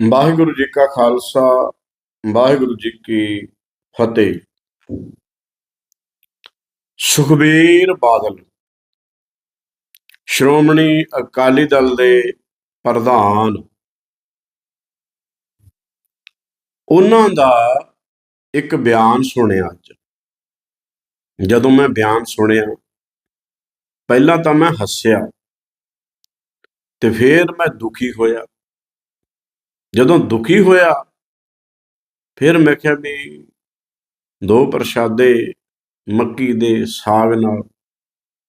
ਵਾਹਿਗੁਰੂ ਜੀ ਕਾ ਖਾਲਸਾ, ਵਾਹਿਗੁਰੂ ਜੀ ਕੀ ਫਤਿਹ। ਸੁਖਬੀਰ ਬਾਦਲ, ਸ਼੍ਰੋਮਣੀ ਅਕਾਲੀ ਦਲ ਦੇ ਪ੍ਰਧਾਨ। ਉਹਨਾਂ ਦਾ ਇੱਕ ਬਿਆਨ ਸੁਣਿਆ ਅੱਜ। ਜਦੋਂ ਮੈਂ ਬਿਆਨ ਸੁਣਿਆ, ਪਹਿਲਾਂ ਤਾਂ ਮੈਂ ਹੱਸਿਆ ਤੇ ਫਿਰ ਮੈਂ ਦੁਖੀ ਹੋਇਆ। ਜਦੋਂ ਦੁਖੀ ਹੋਇਆ, ਫਿਰ ਮੈਂ ਕਿਹਾ ਵੀ ਦੋ ਪ੍ਰਸ਼ਾਦੇ ਮੱਕੀ ਦੇ ਸਾਗ ਨਾਲ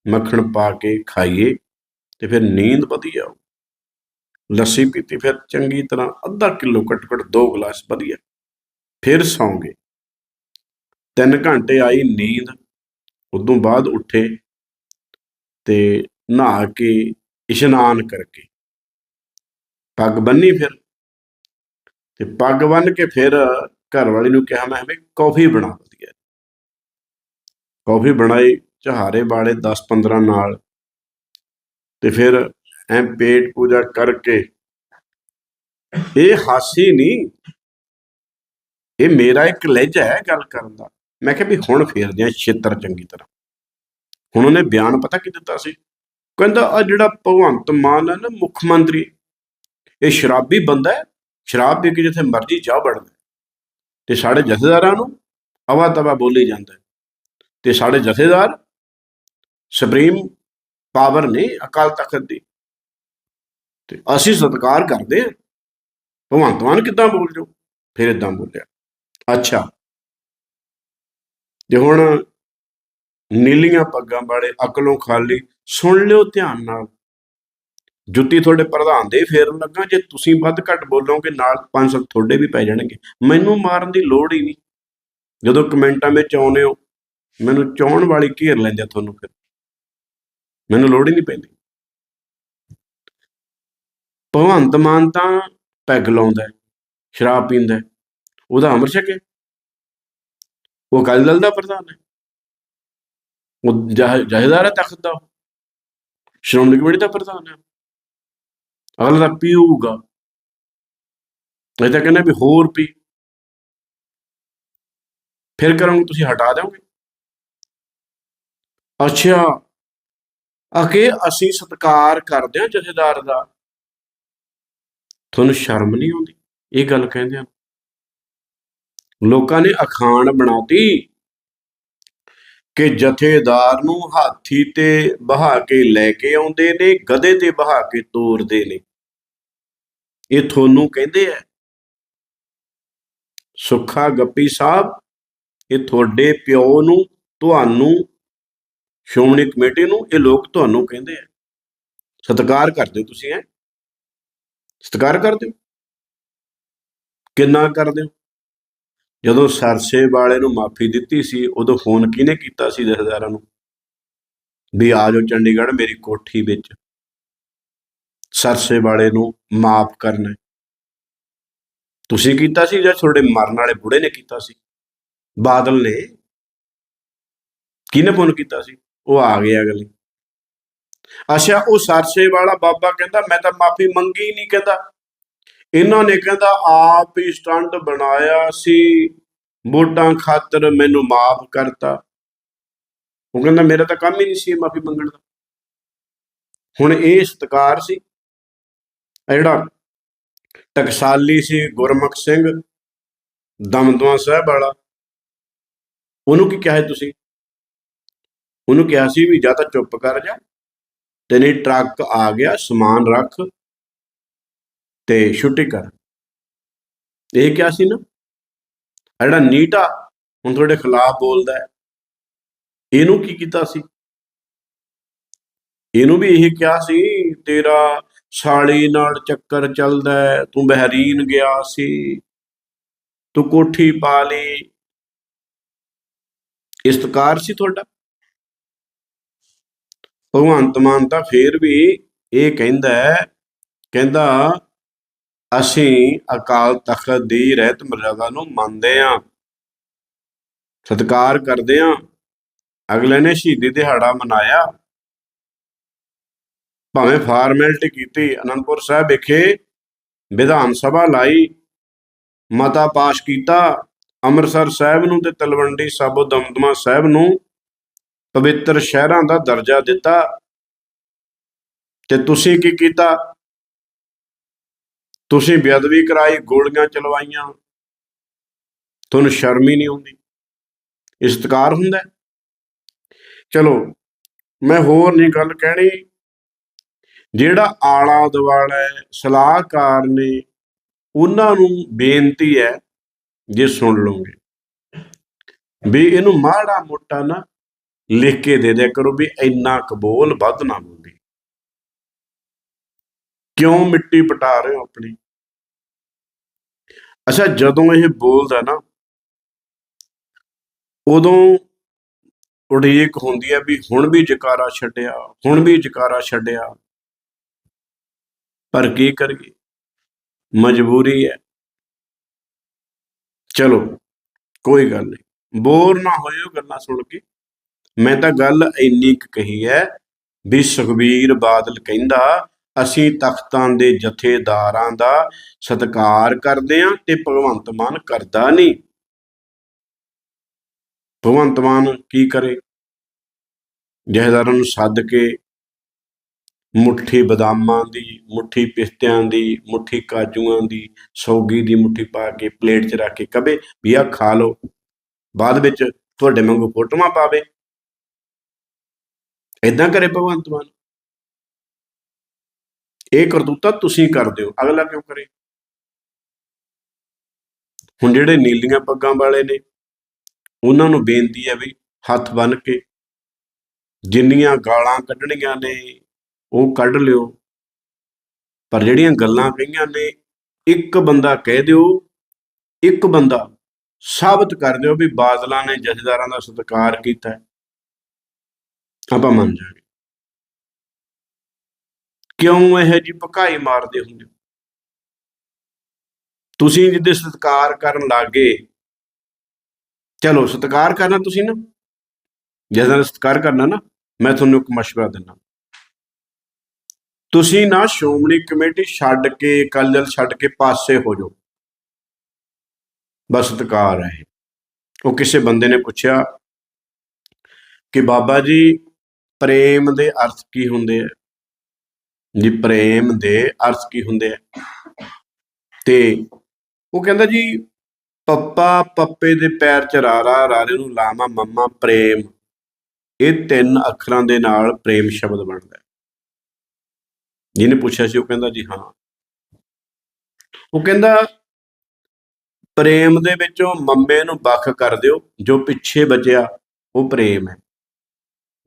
ਮੱਖਣ ਪਾ ਕੇ ਖਾਈਏ ਤੇ ਫਿਰ ਨੀਂਦ ਵਧੀਆ ਆਊ। ਲੱਸੀ ਪੀਤੀ, ਫਿਰ ਚੰਗੀ ਤਰ੍ਹਾਂ ਅੱਧਾ ਕਿਲੋ ਘੱਟ ਘੱਟ ਦੋ ਗਲਾਸ ਵਧੀਆ ਫਿਰ ਸੌਂਗੇ ਤਿੰਨ ਘੰਟੇ ਆਈ ਨੀਂਦ, ਉਦੋਂ ਬਾਅਦ ਉੱਠੇ ਤੇ ਨਹਾ ਕੇ ਇਸ਼ਨਾਨ ਕਰਕੇ। ਪੱਗ ਬੰਨੀ ਫਿਰ। ਤੇ ਪੱਗ ਬੰਨ ਕੇ ਫਿਰ ਘਰ ਵਾਲੀ ਨੂੰ ਕਿਹਾ, ਮੈਂ ਵੀ ਕੌਫੀ ਬਣਾ, ਵਧੀਆ। ਕੌਫੀ ਬਣਾਈ, ਚਹਾਰੇ ਵਾਲੇ 10 15 ਨਾਲ। ਤੇ ਫਿਰ ਐ ਪੇਟ ਪੂਜਾ ਕਰਕੇ, ਇਹ ਹਾਸੀ ਨਹੀਂ, ਇਹ ਮੇਰਾ ਇੱਕ ਲਹਿਜਾ ਹੈ ਗੱਲ ਕਰਨ ਦਾ। ਮੈਂ ਕਿਹਾ ਵੀ ਹੁਣ ਫੇਰਦੇ ਆ ਛੇਤਰ ਚੰਗੀ ਤਰ੍ਹਾਂ। ਹੁਣ ਉਹਨੇ ਬਿਆਨ ਪਤਾ ਕੀ ਦਿੱਤਾ ਸੀ? ਕਹਿੰਦਾ ਆ ਜਿਹੜਾ ਭਗਵੰਤ ਮਾਨ ਹੈ ਨਾ, ਮੁੱਖ ਮੰਤਰੀ, ਇਹ ਸ਼ਰਾਬੀ ਬੰਦਾ ਹੈ ਸ਼ਰਾਬ ਪੀ ਕੇ ਜਿੱਥੇ ਮਰਜ਼ੀ ਜਾ ਵੜਦਾ ਤੇ ਸਾਡੇ ਜਥੇਦਾਰਾਂ ਨੂੰ ਅਵਾ ਤਵਾ ਬੋਲੀ ਜਾਂਦਾ ਤੇ ਸਾਡੇ ਜਥੇਦਾਰ ਸੁਪਰੀਮ ਪਾਵਰ ਨੇ ਅਕਾਲ ਤਖਤ ਦੀ। ਤੇ ਅਸੀਂ ਸਤਿਕਾਰ ਕਰਦੇ ਹਾਂ। ਭਗਵੰਤ ਮਾਨ ਕਿੱਦਾਂ ਬੋਲ ਜੋ ਫਿਰ ਇਦਾਂ ਬੋਲਿਆ। ਅੱਛਾ। ਜੇ ਹੁਣ ਨੀਲੀਆਂ ਪੱਗਾਂ ਵਾਲੇ ਅਕਲੋਂ ਖਾਲੀ ਸੁਣ ਲਿਓ ਧਿਆਨ ਨਾਲ। ਜੁੱਤੀ ਤੁਹਾਡੇ ਪ੍ਰਧਾਨ ਦੇ ਫੇਰਨ ਲੱਗਾ ਜੇ ਤੁਸੀਂ ਵੱਧ ਘੱਟ ਬੋਲੋਗੇ, ਨਾਲ ਪੰਜ ਸੱਤ ਤੁਹਾਡੇ ਵੀ ਪੈ ਜਾਣਗੇ। ਮੈਨੂੰ ਮਾਰਨ ਦੀ ਲੋੜ ਹੀ ਨਹੀਂ। ਜਦੋਂ ਕਮੈਂਟਾਂ ਵਿੱਚ ਆਉਨੇ ਹੋ, ਮੈਨੂੰ ਚਾਉਣ ਵਾਲੀ ਘੇਰ ਲੈਂਦੇ ਆ ਤੁਹਾਨੂੰ ਫਿਰ। ਮੈਨੂੰ ਲੋੜ ਹੀ ਨਹੀਂ ਪੈਂਦੀ। ਭਗਵੰਤ ਮਾਨ ਤਾਂ ਪੈਗ ਲਾਉਂਦਾ ਸ਼ਰਾਬ ਪੀਂਦਾ ਉਹਦਾ ਅਮਰ ਛਕੇ। ਉਹ ਅਕਾਲੀ ਦਲ ਦਾ ਪ੍ਰਧਾਨ ਹੈ। ਉਹ ਜਹ- ਜਥੇਦਾਰ ਹੈ ਤਖਤ ਦਾ ਉਹ। ਸ਼੍ਰੋਮਣੀ ਕਮੇਟੀ ਦਾ ਪ੍ਰਧਾਨ ਹੈ। ਅਗਲਾ ਤਾਂ ਪੀਊਗਾ। ਇਹ ਤਾਂ ਕਹਿੰਦੇ ਵੀ ਹੋਰ ਪੀ। ਫਿਰ ਕਰੋਗੇ ਤੁਸੀਂ ਹਟਾ ਦਿਓਗੇ? ਅੱਛਾ ਅਕੇ ਅਸੀਂ ਸਤਿਕਾਰ ਕਰਦੇ ਹਾਂ ਜਥੇਦਾਰ ਦਾ। ਤੁਹਾਨੂੰ ਸ਼ਰਮ ਨਹੀਂ ਆਉਂਦੀ? ਇਹ ਗੱਲ ਕਹਿੰਦੇ ਆ ਲੋਕਾਂ ਨੇ ਅਖਾਣ ਬਣਾਤੀ ਕਿ ਜਥੇਦਾਰ ਨੂੰ ਹਾਥੀ ਤੇ ਬਹਾ ਕੇ ਲੈ ਕੇ ਆਉਂਦੇ ਨੇ, ਗਧੇ ਤੇ ਬਹਾ ਕੇ ਤੋਰਦੇ ਨੇ। ਇਹ ਤੁਹਾਨੂੰ ਕਹਿੰਦੇ ਆ। ਸੁੱਖਾ ਗੱਪੀ ਸਾਹਿਬ, ਇਹ ਤੁਹਾਡੇ ਪਿਓ ਨੂੰ, ਤੁਹਾਨੂੰ, ਸ਼੍ਰੋਮਣੀ ਕਮੇਟੀ ਨੂੰ, ਇਹ ਲੋਕ ਤੁਹਾਨੂੰ ਕਹਿੰਦੇ ਆ। ਸਤਿਕਾਰ ਕਰਦੇ ਹੋ ਤੁਸੀਂ ਹੈ? ਸਤਿਕਾਰ ਕਰਦੇ ਹੋ? ਕਿੰਨਾ ਕਰਦੇ ਹੋ? ਜਦੋਂ ਸਰਸੇ ਵਾਲੇ ਨੂੰ ਮਾਫੀ ਦਿੱਤੀ ਸੀ, ਉਦੋਂ ਫੋਨ ਕਿਹਨੇ ਕੀਤਾ ਸੀ ਜਥੇਦਾਰਾਂ ਨੂੰ? ਵੀ ਆ ਜਾਓ ਚੰਡੀਗੜ੍ਹ ਮੇਰੀ ਕੋਠੀ ਵਿੱਚ। ਸਰਸੇ ਵਾਲੇ ਨੂੰ ਮਾਫ ਕਰਨਾ। ਤੁਸੀਂ ਕੀਤਾ ਸੀ ਜਾਂ ਤੁਹਾਡੇ ਮਰਨ ਵਾਲੇ ਬੁੜੇ ਨੇ ਕੀਤਾ ਸੀ? ਬਾਦਲ ਨੇ। ਕਿਹਨੇ ਫੋਨ ਕੀਤਾ ਸੀ? ਉਹ ਆ ਗਿਆ ਅਗਲੇ। ਅੱਛਾ, ਉਹ ਸਰਸੇ ਵਾਲਾ ਬਾਬਾ ਕਹਿੰਦਾ, ਮੈਂ ਤਾਂ ਮਾਫੀ ਮੰਗੀ ਨਹੀਂ, ਕਹਿੰਦਾ। ਇਹਨਾਂ ਨੇ ਕਹਿੰਦਾ, ਆਪ ਹੀ ਸਟੰਟ ਬਣਾਇਆ ਸੀ। ਵੋਟਾਂ ਖਾਤਰ ਮੈਨੂੰ ਮਾਫ ਕਰਤਾ। ਉਹ ਕਹਿੰਦਾ, ਮੇਰਾ ਤਾਂ ਕੰਮ ਹੀ ਨਹੀਂ ਸੀ ਮਾਫੀ ਮੰਗਣ ਦਾ। ਹੁਣ ਇਹ ਸਤਕਾਰ ਸੀ। ਜਿਹੜਾ ਟਕਸਾਲੀ ਸੀ ਗੁਰਮੁਖ ਸਿੰਘ, ਦਮਦਮਾ ਸਾਹਿਬ ਵਾਲਾ, ਉਹਨੂੰ ਕੀ ਕਿਹਾ ਹੈ ਤੁਸੀਂ? ਉਹਨੂੰ ਕਿਹਾ ਸੀ ਵੀ ਜਾਂ ਤਾਂ ਚੁੱਪ ਕਰ ਜਾ ਤੇ ਨਹੀਂ ਟਰੱਕ ਆ ਗਿਆ, ਸਮਾਨ ਰੱਖ ਤੇ ਛੁੱਟੀ ਕਰ। ਇਹ ਕਿਹਾ ਸੀ ਨਾ? ਜਿਹੜਾ ਨੀਟਾ ਹੁਣ ਤੁਹਾਡੇ ਖਿਲਾਫ ਬੋਲਦਾ ਹੈ, ਇਹਨੂੰ ਕੀ ਕੀਤਾ ਸੀ? ਇਹਨੂੰ ਵੀ ਇਹ ਕਿਹਾ ਸੀ, ਤੇਰਾ ਸਾਲੀ ਨਾਲ ਚੱਕਰ ਚੱਲਦਾ ਤੂੰ ਬਹਿਰੀਨ ਗਿਆ ਸੀ। ਤੂੰ ਕੋਠੀ ਪਾ ਲਈ। ਇਸਤਕਾਰ ਸੀ ਤੁਹਾਡਾ? ਭਗਵੰਤ ਮਾਨ ਤਾਂ ਫੇਰ ਵੀ ਇਹ ਕਹਿੰਦਾ ਕਹਿੰਦਾ, ਅਸੀਂ ਅਕਾਲ ਤਖਤ ਦੀ ਰਹਿਤ ਮਰਜ਼ਾਦਾ ਨੂੰ ਮੰਨਦੇ ਹਾਂ। ਸਤਿਕਾਰ ਕਰਦੇ ਹਾਂ। ਅਗਲੇ ਨੇ ਸ਼ਹੀਦੀ ਦਿਹਾੜਾ ਮਨਾਇਆ। ਭਾਵੇਂ ਫਾਰਮੈਲਿਟੀ ਕੀਤੀ, ਅਨੰਦਪੁਰ ਸਾਹਿਬ ਵਿਖੇ ਵਿਧਾਨ ਸਭਾ ਲਾਈ, ਮਤਾ ਪਾਸ ਕੀਤਾ, ਅੰਮ੍ਰਿਤਸਰ ਸਾਹਿਬ ਨੂੰ ਤੇ ਤਲਵੰਡੀ ਸਾਬੋ ਦਮਦਮਾ ਸਾਹਿਬ ਨੂੰ ਪਵਿੱਤਰ ਸ਼ਹਿਰਾਂ ਦਾ ਦਰਜਾ ਦਿੱਤਾ। ਤੇ ਤੁਸੀਂ ਕੀ ਕੀਤਾ? ਤੁਸੀਂ ਬੇਅਦਬੀ ਕਰਾਈ, ਗੋਲੀਆਂ ਚਲਵਾਈਆਂ। ਤੁਹਾਨੂੰ ਸ਼ਰਮ ਹੀ ਨਹੀਂ ਆਉਂਦੀ। ਇਸਤਕਾਰ ਹੁੰਦਾ ਚਲੋ, ਮੈਂ ਹੋਰ ਨਹੀਂ ਗੱਲ ਕਹਿਣੀ। ਜਿਹੜਾ ਆਲਾ ਦੁਆਲਾ ਹੈ, ਸਲਾਹਕਾਰ ਨੇ ਉਹਨਾਂ ਨੂੰ ਬੇਨਤੀ ਹੈ ਜੇ ਸੁਣ ਲਓਗੇ। ਵੀ ਇਹਨੂੰ ਮਾੜਾ ਮੋਟਾ ਨਾ ਲਿਖ ਕੇ ਦੇ ਦਿਆ ਕਰੋ ਵੀ ਇੰਨਾ ਕਬੂਲ ਵੱਧ ਨਾ ਬੋਲੀ। ਕਿਉਂ ਮਿੱਟੀ ਪਟਾ ਰਹੇ ਹੋ ਆਪਣੀ? ਅੱਛਾ ਜਦੋਂ ਇਹ ਬੋਲਦਾ ਨਾ ਉਦੋਂ ਉਡੀਕ ਹੁੰਦੀ ਹੈ ਵੀ ਹੁਣ ਵੀ ਜਕਾਰਾ ਛੱਡਿਆ ਹੁਣ ਵੀ ਜਕਾਰਾ ਛੱਡਿਆ। ਪਰ ਕੀ ਕਰੀਏ? ਮਜਬੂਰੀ ਹੈ। ਚਲੋ, ਕੋਈ ਗੱਲ ਨਹੀਂ। ਬੋਰ ਨਾ ਹੋਇਓ ਗੱਲਾਂ ਸੁਣ ਕੇ। ਮੈਂ ਤਾਂ ਗੱਲ ਇੰਨੀ ਕੁ ਕਹੀ ਹੈ ਵੀ ਸੁਖਬੀਰ ਬਾਦਲ ਕਹਿੰਦਾ, ਅਸੀਂ ਤਖਤਾਂ ਦੇ ਜਥੇਦਾਰਾਂ ਦਾ ਸਤਿਕਾਰ ਕਰਦੇ ਹਾਂ ਤੇ ਭਗਵੰਤ ਮਾਨ ਕਰਦਾ ਨਹੀਂ। ਭਗਵੰਤ ਮਾਨ ਕੀ ਕਰੇ? ਜਥੇਦਾਰਾਂ ਨੂੰ ਸੱਦ ਕੇ ਮੁੱਠੀ ਬਦਾਮਾਂ ਦੀ, ਮੁੱਠੀ ਪਿਸਤਿਆਂ ਦੀ, ਮੁੱਠੀ ਕਾਜੂਆਂ ਦੀ, ਸੌਗੀ ਦੀ ਮੁੱਠੀ ਪਾ ਕੇ ਪਲੇਟ 'ਚ ਰੱਖ ਕੇ ਕਵੇ ਵੀ ਆ ਖਾ ਲਓ। ਬਾਅਦ ਵਿੱਚ ਤੁਹਾਡੇ ਵਾਂਗੂ ਫੋਟੋਆਂ ਪਾਵੇ। ਇਦਾਂ ਕਰੇ ਭਗਵੰਤ ਮਾਨ। ਇਹ ਕਰਤੂਤਾ ਤੁਸੀਂ ਕਰਦੇ ਹੋ, ਅਗਲਾ ਕਿਉਂ ਕਰੇ? ਹੁਣ ਜਿਹੜੇ ਨੀਲੀਆਂ ਪੱਗਾਂ ਵਾਲੇ ਨੇ, ਉਹਨਾਂ ਨੂੰ ਬੇਨਤੀ ਹੈ ਵੀ ਹੱਥ ਬੰਨ ਕੇ ਜਿੰਨੀਆਂ ਗਾਲਾਂ ਕੱਢਣੀਆਂ ਨੇ ਉਹ ਕੱਢ ਲਿਓ। ਪਰ ਜਿਹੜੀਆਂ ਗੱਲਾਂ ਕਹੀਆਂ ਨੇ, ਇੱਕ ਬੰਦਾ ਕਹਿ ਦਿਓ, ਇੱਕ ਬੰਦਾ ਸਾਬਤ ਕਰ ਦਿਓ ਵੀ ਬਾਦਲਾਂ ਨੇ ਜਥੇਦਾਰਾਂ ਦਾ ਸਤਿਕਾਰ ਕੀਤਾ ਹੈ। ਆਪਾਂ ਮੰਨ ਜਾਗੇ। ਕਿਉਂ ਇਹ ਜੀ ਭਕਾਈ ਮਾਰਦੇ ਹੁੰਦੇ ਹੋ? ਤੁਸੀਂ ਜਿੱਦੇ ਸਤਿਕਾਰ ਕਰਨ ਲੱਗੇ, ਚਲੋ ਸਤਿਕਾਰ ਕਰਨਾ ਤੁਸੀਂ ਨਾ। ਜਿਹਦਾ ਸਤਿਕਾਰ ਕਰਨਾ ਨਾ, ਮੈਂ ਤੁਹਾਨੂੰ ਇੱਕ ਮਸ਼ਵਰਾ ਦਿੰਦਾ। ਤੁਸੀਂ ਨਾ ਸ਼੍ਰੋਮਣੀ ਕਮੇਟੀ ਛੱਡ ਕੇ ਕਲਜਲ ਛੱਡ ਕੇ ਪਾਸੇ ਹੋ ਜਾਓ। ਬਸ ਸਤਿਕਾਰ ਹੈ। ਇਹ। ਉਹ ਕਿਸੇ ਬੰਦੇ ਨੇ ਪੁੱਛਿਆ ਕਿ ਬਾਬਾ ਜੀ, ਪ੍ਰੇਮ ਦੇ ਅਰਥ ਕੀ ਹੁੰਦੇ ਆ? ਜੀ, ਪ੍ਰੇਮ ਦੇ ਅਰਥ ਕੀ ਹੁੰਦੇ ਆ? ਤੇ ਉਹ ਕਹਿੰਦਾ ਜੀ, ਪੱਪਾ ਪੱਪੇ ਦੇ ਪੈਰ ਚ ਰਾਰਾ, ਰਾਰੇ ਨੂੰ ਲਾਮਾ ਮੰਮਾ ਪ੍ਰੇਮ। ਇਹ ਤਿੰਨ ਅੱਖਰਾਂ ਦੇ ਨਾਲ ਪ੍ਰੇਮ ਸ਼ਬਦ ਬਣਦਾ ਜਿਹਨੇ ਪੁੱਛਿਆ ਸੀ, ਉਹ ਕਹਿੰਦਾ ਜੀ ਹਾਂ। ਉਹ ਕਹਿੰਦਾ, ਪ੍ਰੇਮ ਦੇ ਵਿੱਚੋਂ ਮੰਮੇ ਨੂੰ ਵੱਖ ਕਰ ਦਿਓ, ਜੋ ਪਿੱਛੇ ਬਚਿਆ, ਉਹ ਪ੍ਰੇਮ ਹੈ।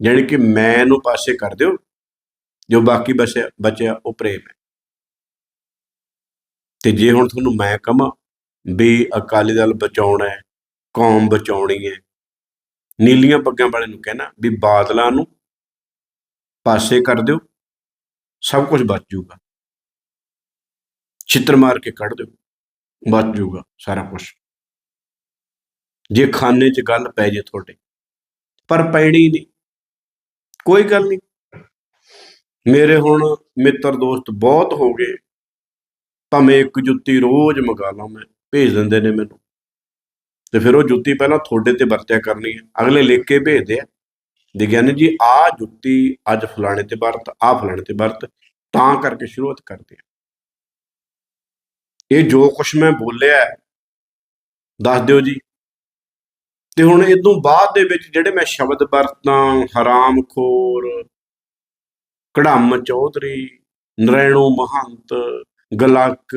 ਯਾਨੀ ਕਿ ਮੈਂ ਨੂੰ ਪਾਸੇ ਕਰ ਦਿਓ, ਜੋ ਬਾਕੀ ਬਚਿਆ ਬਚਿਆ, ਉਹ ਪ੍ਰੇਮ ਹੈ। ਤੇ ਜੇ ਹੁਣ ਤੁਹਾਨੂੰ ਮੈਂ ਕਹਾਂ ਵੀ ਅਕਾਲੀ ਦਲ ਬਚਾਉਣਾ ਹੈ, ਕੌਮ ਬਚਾਉਣੀ ਹੈ, ਨੀਲੀਆਂ ਪੱਗਾਂ ਵਾਲੇ ਨੂੰ ਕਹਿਣਾ ਵੀ ਬਾਦਲਾਂ ਨੂੰ ਪਾਸੇ ਕਰ ਦਿਓ ਸਭ ਕੁਝ ਬਚ ਜਾਊਗਾ। ਛਿੱਤਰ ਮਾਰ ਕੇ ਕੱਢ ਦਿਓ, ਬਚ ਜਾਊਗਾ ਸਾਰਾ ਕੁਝ ਜੇ ਖਾਨੇ 'ਚ ਗੱਲ ਪੈ ਜੇ ਤੁਹਾਡੇ, ਪਰ ਪੈਣੀ ਨਹੀਂ। ਕੋਈ ਗੱਲ ਨਹੀਂ। ਮੇਰੇ ਹੁਣ ਮਿੱਤਰ ਦੋਸਤ ਬਹੁਤ ਹੋ ਗਏ। ਭਾਵੇਂ ਇੱਕ ਜੁੱਤੀ ਰੋਜ਼ ਮੰਗਾ ਲਾਂ ਮੈਂ, ਭੇਜ ਦਿੰਦੇ ਨੇ ਮੈਨੂੰ। ਤੇ ਫਿਰ ਉਹ ਜੁੱਤੀ ਪਹਿਲਾਂ ਤੁਹਾਡੇ ਤੇ ਵਰਤਿਆ ਕਰਨੀ ਹੈ। ਅਗਲੇ ਲਿਖ ਕੇ ਭੇਜਦੇ ਆ। ਵਿਗਿਆਨੀ ਜੀ ਆ ਜੁੱਤੀ ਅੱਜ ਫਲਾਣੇ ਤੇ ਵਰਤ ਆ ਫਲਾਣੇ ਤੇ ਵਰਤ। ਤਾਂ ਕਰਕੇ ਸ਼ੁਰੂਆਤ ਕਰਦੇ ਆ ਇਹ ਜੋ ਕੁਛ ਮੈਂ ਬੋਲਿਆ ਦੱਸ ਦਿਓ ਜੀ। ਤੇ ਹੁਣ ਇਦੋਂ ਬਾਅਦ ਦੇ ਵਿੱਚ ਜਿਹੜੇ ਮੈਂ ਸ਼ਬਦ ਵਰਤਾਂ ਹਰਾਮਖੋਰ ਕੜਮ ਚੌਧਰੀ, ਨਰੈਣੋ ਮਹੰਤ, ਗਲਕ,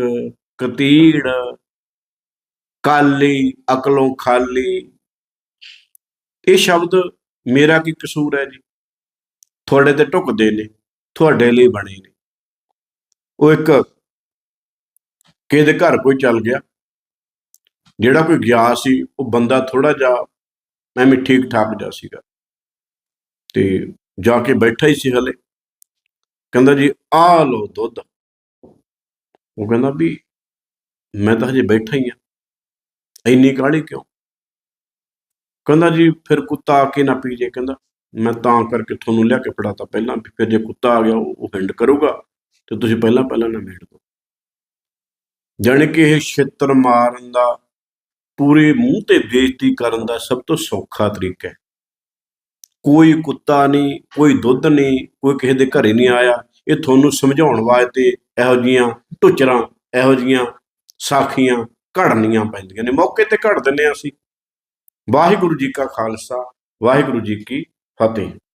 ਕਤੀੜ, ਕਾਲੀ, ਅਕਲੋਂ ਖਾਲੀ, ਇਹ ਸ਼ਬਦ ਮੇਰਾ ਕੀ ਕਸੂਰ ਹੈ ਜੀ? ਤੁਹਾਡੇ ਤੇ ਢੁਕਦੇ ਨੇ, ਤੁਹਾਡੇ ਲਈ ਬਣੇ ਨੇ। ਉਹ ਇੱਕ ਕਿਸੇ ਦੇ ਘਰ ਕੋਈ ਚੱਲ ਗਿਆ, ਜਿਹੜਾ ਕੋਈ ਗਿਆ ਸੀ, ਉਹ ਬੰਦਾ ਥੋੜਾ ਜਿਹਾ ਵੀ ਠੀਕ ਠਾਕ ਜਾ ਸੀਗਾ। ਤੇ ਜਾ ਕੇ ਬੈਠਾ ਹੀ ਸੀ ਹਲੇ। ਕਹਿੰਦਾ ਜੀ ਆ ਲਓ ਦੁੱਧ। ਉਹ ਕਹਿੰਦਾ ਵੀ ਮੈਂ ਤਾਂ ਹਜੇ ਬੈਠਾ ਹੀ ਆ। ਇੰਨੀ ਕਾਹਲੀ ਕਿਉਂ? ਕਹਿੰਦਾ ਜੀ, ਫਿਰ ਕੁੱਤਾ ਆ ਕੇ ਨਾ ਪੀ ਜੇ। ਕਹਿੰਦਾ, ਮੈਂ ਤਾਂ ਕਰਕੇ ਤੁਹਾਨੂੰ ਲਿਆ ਕੇ ਫੜਾਤਾ ਪਹਿਲਾਂ ਫਿਰ ਜੇ ਕੁੱਤਾ ਆ ਗਿਆ, ਉਹ ਹਿੰਡ ਕਰੂਗਾ। ਤੇ ਤੁਸੀਂ ਪਹਿਲਾਂ ਪਹਿਲਾਂ ਨਾ ਮੇੜ ਦੋ ਜਾਣੀ ਕਿ ਇਹ ਛਿੱਤਰ ਮਾਰਨ ਦਾ, ਪੂਰੇ ਮੂੰਹ ਤੇ ਬੇਇੱਜ਼ਤੀ ਕਰਨ ਦਾ ਸਭ ਤੋਂ ਸੌਖਾ ਤਰੀਕਾ ਹੈ। ਕੋਈ ਕੁੱਤਾ ਨਹੀਂ, ਕੋਈ ਦੁੱਧ ਨਹੀਂ, ਕੋਈ ਕਿਸੇ ਦੇ ਘਰੇ ਨਹੀਂ ਆਇਆ। ਇਹ ਤੁਹਾਨੂੰ ਸਮਝਾਉਣ ਵਾਸਤੇ ਇਹੋ ਜੀਆਂ ਟੁਚਰਾਂ, ਇਹੋ ਜੀਆਂ ਸਾਖੀਆਂ ਘੜਨੀਆਂ ਪੈਂਦੀਆਂ ਨੇ। ਮੌਕੇ ਤੇ ਘੜ ਦਿੰਨੇ ਹਾਂ ਅਸੀਂ। ਵਾਹਿਗੁਰੂ ਜੀ ਕਾ ਖਾਲਸਾ, ਵਾਹਿਗੁਰੂ ਜੀ ਕੀ ਫਤਿਹ।